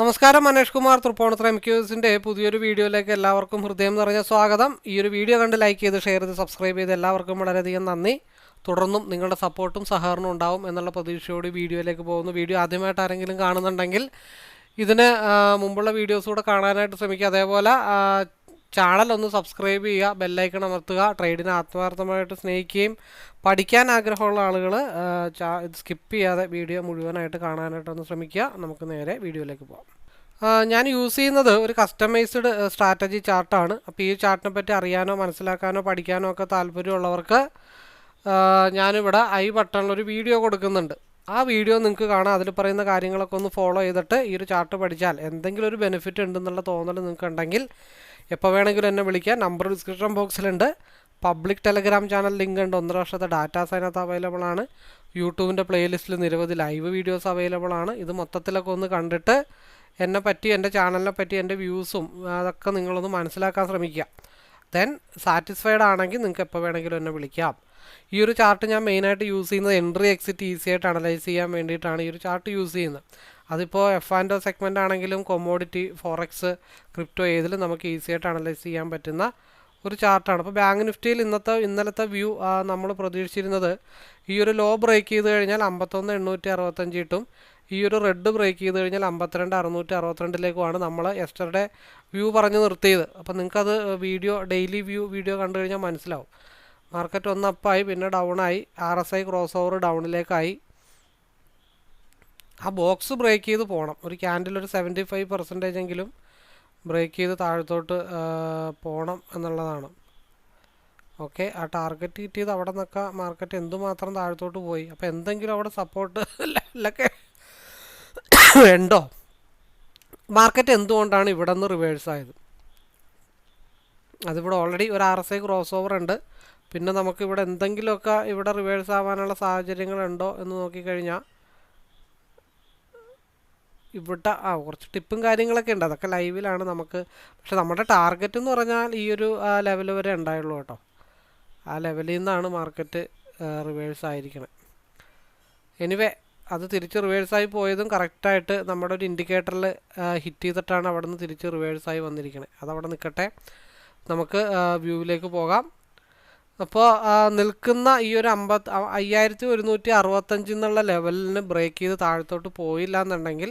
നമസ്കാരം മനേഷ് കുമാർ തൃപ്പൂണിത്തുറ എം ക്യൂസിന്റെ പുതിയൊരു വീഡിയോയിലേക്ക് എല്ലാവർക്കും ഹൃദയം നിറഞ്ഞ സ്വാഗതം. ഈ ഒരു വീഡിയോ കണ്ട് ലൈക്ക് ചെയ്ത് ഷെയർ ചെയ്ത് സബ്സ്ക്രൈബ് ചെയ്ത് എല്ലാവർക്കും വളരെയധികം നന്ദി. തുടർന്നും നിങ്ങളുടെ സപ്പോർട്ടും സഹകരണവും ഉണ്ടാവും എന്നുള്ള പ്രതീക്ഷയോടെ വീഡിയോയിലേക്ക് പോകുന്നു. വീഡിയോ ആദ്യമായിട്ട് ആരെങ്കിലും കാണുന്നുണ്ടെങ്കിൽ ഇതിന് മുമ്പുള്ള വീഡിയോസ് കൂടെ കാണാനായിട്ട് ശ്രമിക്കുക. അതേപോലെ ചാനൽ ഒന്ന് സബ്സ്ക്രൈബ് ചെയ്യുക ബെല്ലൈക്കൺ അമർത്തുക ട്രേഡിനെ ആത്മാർത്ഥമായിട്ട് സ്നേഹിക്കുകയും പഠിക്കാൻ ആഗ്രഹമുള്ള ആളുകൾ ഇത് സ്കിപ്പ് ചെയ്യാതെ വീഡിയോ മുഴുവനായിട്ട് കാണാനായിട്ടൊന്ന് ശ്രമിക്കുക. നമുക്ക് നേരെ വീഡിയോയിലേക്ക് പോകാം ഞാൻ യൂസ് ചെയ്യുന്നത് ഒരു കസ്റ്റമൈസ്ഡ് സ്ട്രാറ്റജി ചാർട്ടാണ്. അപ്പോൾ ഈ ചാർട്ടിനെ പറ്റി അറിയാനോ മനസ്സിലാക്കാനോ പഠിക്കാനോ ഒക്കെ താല്പര്യമുള്ളവർക്ക് ഞാനിവിടെ ഐ ബട്ടണിലൊരു വീഡിയോ കൊടുക്കുന്നുണ്ട്. ആ വീഡിയോ നിങ്ങൾക്ക് കാണാം. അതിൽ പറയുന്ന കാര്യങ്ങളൊക്കെ ഒന്ന് ഫോളോ ചെയ്തിട്ട് ഈ ഒരു ചാർട്ട് പഠിച്ചാൽ എന്തെങ്കിലും ഒരു ബെനിഫിറ്റ് ഉണ്ടെന്നുള്ള തോന്നൽ നിങ്ങൾക്ക് ഉണ്ടെങ്കിൽ എപ്പോൾ വേണമെങ്കിലും എന്നെ വിളിക്കാം. നമ്പർ ഡിസ്ക്രിപ്ഷൻ ബോക്സിലുണ്ട്. പബ്ലിക് ടെലഗ്രാം ചാനൽ ലിങ്ക് ഉണ്ട് ഒന്നര വർഷത്തെ ഡാറ്റാസ് അതിനകത്ത് അവൈലബിൾ ആണ്. യൂട്യൂബിന്റെ പ്ലേലിസ്റ്റിൽ നിരവധി ലൈവ് വീഡിയോസ് അവൈലബിൾ ആണ്. ഇത് മൊത്തത്തിലൊക്കെ ഒന്ന് കണ്ടിട്ട് എന്നെ പറ്റി എന്റെ ചാനലിനെ പറ്റി എന്റെ വ്യൂസും അതൊക്കെ നിങ്ങളൊന്ന് മനസ്സിലാക്കാൻ ശ്രമിക്കുക. ദെൻ സാറ്റിസ്ഫൈഡ് ആണെങ്കിൽ നിങ്ങൾക്ക് എപ്പോൾ വേണമെങ്കിലും എന്നെ വിളിക്കാം. ഈ ഒരു ചാർട്ട് ഞാൻ മെയിനായിട്ട് യൂസ് ചെയ്യുന്നത് എൻട്രി എക്സിറ്റ് ഈസി ആയിട്ട് അനലൈസ് ചെയ്യാൻ വേണ്ടിയിട്ടാണ് ഈ ഒരു ചാർട്ട് യൂസ് ചെയ്യുന്നത്. അതിപ്പോൾ എഫ് ആൻഡ് സെഗ്മെന്റ് ആണെങ്കിലും കൊമോഡിറ്റി ഫോറക്സ് ക്രിപ്റ്റോ ഏതിലും നമുക്ക് ഈസി ആയിട്ട് അനലൈസ് ചെയ്യാൻ പറ്റുന്ന ഒരു ചാർട്ടാണ് അപ്പോൾ ബാങ്ക് നിഫ്റ്റിയിൽ ഇന്നത്തെ ഇന്നലത്തെ വ്യൂ നമ്മൾ പ്രതീക്ഷിച്ചിരുന്നത് ഈ ഒരു ലോ ബ്രേക്ക് ചെയ്ത് കഴിഞ്ഞാൽ അമ്പത്തൊന്ന് എണ്ണൂറ്റി അറുപത്തഞ്ച് കിട്ടും. ഈ ഒരു റെഡ് ബ്രേക്ക് ചെയ്ത് കഴിഞ്ഞാൽ അമ്പത്തിരണ്ട് അറുന്നൂറ്റി അറുപത്തിരണ്ടിലേക്കുമാണ് നമ്മൾ എസ്റ്റർഡേ വ്യൂ പറഞ്ഞ് നിർത്തിയത്. അപ്പോൾ നിങ്ങൾക്കത് വീഡിയോ ഡെയിലി വ്യൂ വീഡിയോ കണ്ടു കഴിഞ്ഞാൽ മനസ്സിലാവും. മാർക്കറ്റ് ഒന്ന് അപ്പായി പിന്നെ ഡൗൺ ആയി. R S I cross over ഡൗണിലേക്കായി ആ ബോക്സ് ബ്രേക്ക് ചെയ്ത് പോകണം ഒരു ക്യാൻഡിൽ ഒരു സെവന്റി ഫൈവ് പെർസെന്റേജ് എങ്കിലും ബ്രേക്ക് ചെയ്ത് താഴത്തോട്ട് പോകണം എന്നുള്ളതാണ്. ഓക്കെ ആ ടാർഗറ്റ് കിട്ടിയത് അവിടെ നിന്നൊക്കെ മാർക്കറ്റ് എന്തുമാത്രം താഴത്തോട്ട് പോയി? അപ്പോൾ എന്തെങ്കിലും അവിടെ സപ്പോർട്ട് ലെവലൊക്കെ ഉണ്ടോ? മാർക്കറ്റ് എന്തുകൊണ്ടാണ് ഇവിടെ നിന്ന് റിവേഴ്സ് ആയത്? അതിവിടെ ഓൾറെഡി ഒരു R S I cross over ഉണ്ട്. പിന്നെ നമുക്കിവിടെ എന്തെങ്കിലുമൊക്കെ ഇവിടെ റിവേഴ്സ് ആവാനുള്ള സാഹചര്യങ്ങളുണ്ടോ എന്ന് നോക്കിക്കഴിഞ്ഞാൽ ഇവിടെ ആ കുറച്ച് ടിപ്പും കാര്യങ്ങളൊക്കെ ഉണ്ട്. അതൊക്കെ ലൈവിലാണ് നമുക്ക്. പക്ഷെ നമ്മുടെ ടാർഗറ്റ് എന്ന് പറഞ്ഞാൽ ഈ ഒരു ആ ലെവൽ വരെ ഉണ്ടായുള്ളൂ കേട്ടോ. ആ ലെവലിൽ നിന്നാണ് മാർക്കറ്റ് റിവേഴ്സ് ആയിരിക്കണത് എനിവേ അത് തിരിച്ച് റിവേഴ്സായി പോയതും കറക്റ്റായിട്ട് നമ്മുടെ ഒരു ഇൻഡിക്കേറ്ററിൽ ഹിറ്റ് ചെയ്തിട്ടാണ് അവിടെ നിന്ന് തിരിച്ച് റിവേഴ്സായി വന്നിരിക്കുന്നത് അതവിടെ നിൽക്കട്ടെ നമുക്ക് വ്യൂവിലേക്ക് പോകാം. അപ്പോൾ നിൽക്കുന്ന ഈ ഒരു അമ്പത് അയ്യായിരത്തി ഒരുന്നൂറ്റി അറുപത്തഞ്ച് എന്നുള്ള ലെവലിന് ബ്രേക്ക് ചെയ്ത് താഴത്തോട്ട് പോയില്ല എന്നുണ്ടെങ്കിൽ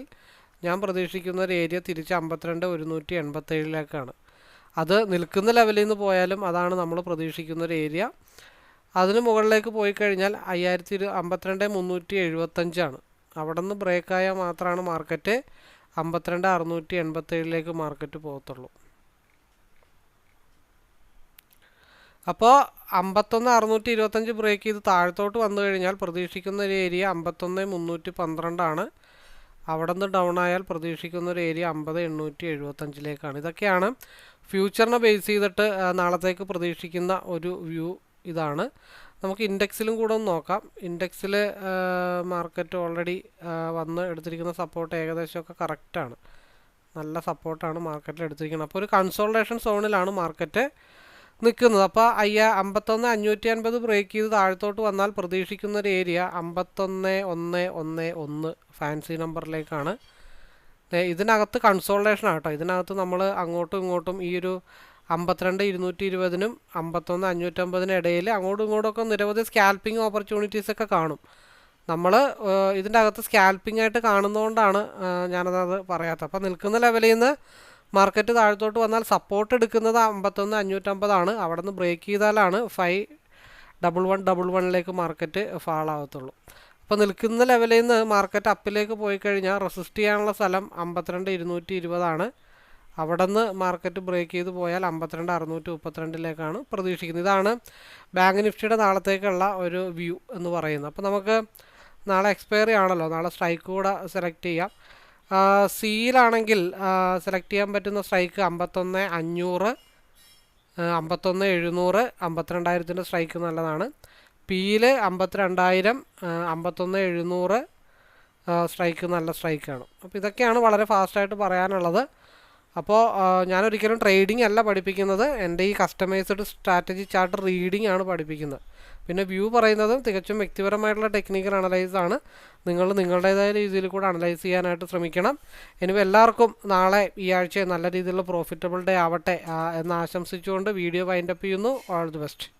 ഞാൻ പ്രതീക്ഷിക്കുന്ന ഒരു ഏരിയ തിരിച്ച് അമ്പത്തിരണ്ട് ഒരുന്നൂറ്റി എൺപത്തേഴിലേക്കാണ് അത് നിൽക്കുന്ന ലെവലിൽ നിന്ന് പോയാലും അതാണ് നമ്മൾ പ്രതീക്ഷിക്കുന്ന ഒരു ഏരിയ. അതിന് മുകളിലേക്ക് പോയി കഴിഞ്ഞാൽ അയ്യായിരത്തി ഇരു അമ്പത്തിരണ്ട് മുന്നൂറ്റി എഴുപത്തഞ്ചാണ് അവിടെ നിന്ന് ബ്രേക്കായാൽ മാത്രമാണ് മാർക്കറ്റ് അമ്പത്തിരണ്ട് അറുന്നൂറ്റി എൺപത്തേഴിലേക്ക് മാർക്കറ്റ് പോകത്തുള്ളൂ. അപ്പോൾ അമ്പത്തൊന്ന് അറുന്നൂറ്റി ഇരുപത്തഞ്ച് ബ്രേക്ക് ചെയ്ത് താഴത്തോട്ട് വന്നു കഴിഞ്ഞാൽ പ്രതീക്ഷിക്കുന്ന ഒരു ഏരിയ അമ്പത്തൊന്ന് മുന്നൂറ്റി പന്ത്രണ്ടാണ്. അവിടെ നിന്ന് ഡൗൺ ആയാൽ പ്രതീക്ഷിക്കുന്ന ഒരു ഏരിയ അമ്പത് എണ്ണൂറ്റി എഴുപത്തഞ്ചിലേക്കാണ്. ഇതൊക്കെയാണ് ഫ്യൂച്ചറിനെ ബേസ് ചെയ്തിട്ട് നാളത്തേക്ക് പ്രതീക്ഷിക്കുന്ന ഒരു വ്യൂ ഇതാണ്. നമുക്ക് ഇൻഡെക്സിലും കൂടെ ഒന്ന് നോക്കാം. ഇൻഡെക്സിൽ മാർക്കറ്റ് ഓൾറെഡി വന്ന് എടുത്തിരിക്കുന്ന സപ്പോർട്ട് ഏകദേശമൊക്കെ കറക്റ്റാണ് നല്ല സപ്പോർട്ടാണ് മാർക്കറ്റിൽ എടുത്തിരിക്കുന്നത്. അപ്പോൾ ഒരു കൺസോൾട്ടേഷൻ സോണിലാണ് മാർക്കറ്റ് നിൽക്കുന്നത്. അപ്പോൾ അയ്യ അമ്പത്തൊന്ന് അഞ്ഞൂറ്റി അൻപത് ബ്രേക്ക് ചെയ്ത് താഴത്തോട്ട് വന്നാൽ പ്രതീക്ഷിക്കുന്ന ഒരു ഏരിയ അമ്പത്തൊന്ന് ഒന്ന് ഒന്ന് ഒന്ന് ഫാൻസി നമ്പറിലേക്കാണ് ഇതിനകത്ത് കൺസോൾട്ടേഷൻ ആട്ടോ ഇതിനകത്ത് നമ്മൾ അങ്ങോട്ടും ഇങ്ങോട്ടും ഈ ഒരു അമ്പത്തിരണ്ട് ഇരുന്നൂറ്റി ഇരുപതിനും അമ്പത്തൊന്ന് അഞ്ഞൂറ്റമ്പതിനും ഇടയിൽ അങ്ങോട്ടും ഇങ്ങോട്ടും ഒക്കെ നിരവധി സ്കാൽപ്പിംഗ് ഓപ്പർച്യൂണിറ്റീസ് ഒക്കെ കാണും. നമ്മൾ ഇതിന്റെ അകത്ത് സ്കാൽപ്പിംഗ് ആയിട്ട് കാണുന്നതുകൊണ്ടാണ് ഞാനത് പറയാത്തത്. അപ്പോൾ നിൽക്കുന്ന ലെവലിൽ നിന്ന് മാർക്കറ്റ് താഴത്തോട്ട് വന്നാൽ സപ്പോർട്ട് എടുക്കുന്നത് അമ്പത്തൊന്ന് അഞ്ഞൂറ്റമ്പതാണ് അവിടെ നിന്ന് ബ്രേക്ക് ചെയ്താലാണ് ഫൈവ് ഡബിൾ വൺ ഡബിൾ വണ്ണിലേക്ക് മാർക്കറ്റ് ഫാൾ ആവത്തുള്ളൂ അപ്പോൾ നിൽക്കുന്ന ലെവലിൽ നിന്ന് മാർക്കറ്റ് അപ്പിലേക്ക് പോയി കഴിഞ്ഞാൽ റെസിസ്റ്റ് ചെയ്യാനുള്ള സ്ഥലം അമ്പത്തിരണ്ട് ഇരുന്നൂറ്റി ഇരുപതാണ് അവിടെ നിന്ന് മാർക്കറ്റ് ബ്രേക്ക് ചെയ്ത് പോയാൽ അമ്പത്തിരണ്ട് അറുന്നൂറ്റി മുപ്പത്തിരണ്ടിലേക്കാണ് പ്രതീക്ഷിക്കുന്നത്. ഇതാണ് ബാങ്ക് നിഫ്റ്റിയുടെ നാളത്തേക്കുള്ള ഒരു വ്യൂ എന്ന് പറയുന്നത്. അപ്പോൾ നമുക്ക് നാളെ എക്സ്പയറി ആണല്ലോ. നാളെ സ്ട്രൈക്ക് കൂടെ സെലക്ട് ചെയ്യാം. സിയിലാണെങ്കിൽ സെലക്ട് ചെയ്യാൻ പറ്റുന്ന സ്ട്രൈക്ക് അമ്പത്തൊന്ന് അഞ്ഞൂറ് അമ്പത്തൊന്ന് എഴുന്നൂറ് അമ്പത്തിരണ്ടായിരത്തിന്റെ സ്ട്രൈക്ക് നല്ലതാണ്. പിയിൽ അമ്പത്തിരണ്ടായിരം അമ്പത്തൊന്ന് എഴുന്നൂറ് സ്ട്രൈക്ക് നല്ല സ്ട്രൈക്കാണ് അപ്പോൾ ഇതൊക്കെയാണ് വളരെ ഫാസ്റ്റായിട്ട് പറയാനുള്ളത്. അപ്പോൾ ഞാനൊരിക്കലും ട്രേഡിംഗ് അല്ല പഠിപ്പിക്കുന്നത്. എന്റെ ഈ കസ്റ്റമൈസ്ഡ് സ്ട്രാറ്റജി ചാർട്ട് റീഡിംഗ് ആണ് പഠിപ്പിക്കുന്നത്. പിന്നെ വ്യൂ പറയുന്നതും തികച്ചും വ്യക്തിപരമായിട്ടുള്ള ടെക്നിക്കൽ അനലൈസ് ആണ്. നിങ്ങൾ നിങ്ങളുടേതായ രീതിയിൽ കൂടെ അനലൈസ് ചെയ്യാനായിട്ട് ശ്രമിക്കണം. ഇനി എല്ലാവർക്കും നാളെ ഈ ആഴ്ച നല്ല രീതിയിലുള്ള പ്രോഫിറ്റബിൾ ഡേ ആവട്ടെ എന്ന് ആശംസിച്ചുകൊണ്ട് വീഡിയോ വൈൻഡപ്പ് ചെയ്യുന്നു. All the best